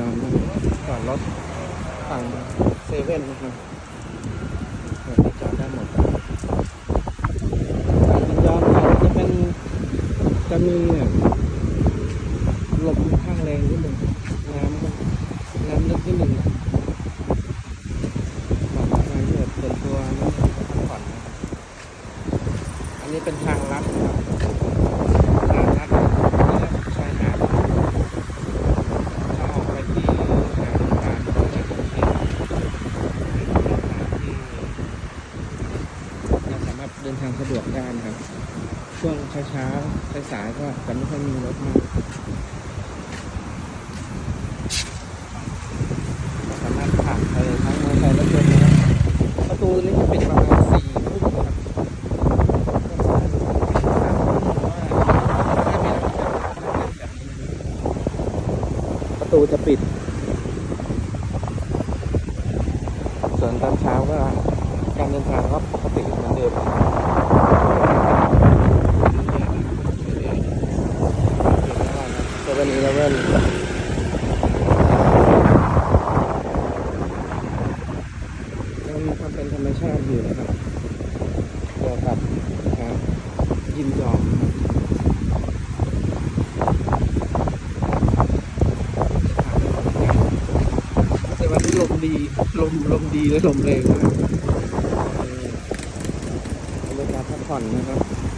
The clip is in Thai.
นะจอดรถฝั่งเซเว่นนะครับเปิดจอดได้หมดยินยอมเขาจะเป็นจะมีแบบลมข้างแรงนิดหนึ่งน้ำน้ำลึกนิดหนึ่งนะบอกว่าน้ำแบบเป็นตัวน้ำพักผ่อนนะอันนี้เป็นทางลัดครับทางลัดชายหาด ถ้าออกไปที่หาดการของในกรุงเทพเราสามารถเดินทางสะดวกได้นะครับ ช่วงเช้าๆสายๆก็จะไม่ค่อยมีรถมากสามารถผ่านไปทั้งมอเตอร์ไซค์รถยนต์นะครับประตูนี้จะปิดประมาณสี่ทุ่มครับประตูจะปิด ส่วนตอนเช้าก็ การเดินทางก็ปกติเหมือนเดิมเซเว่นอีเลเว่นยังมีความเป็นธรรมชาติอยู่นะครับเกี่ยวกับการยินยอมแต่วันนี้ลมดี ลมลมดีและลมแรงมากบรรยากาศพัก ผ่อนนะครับ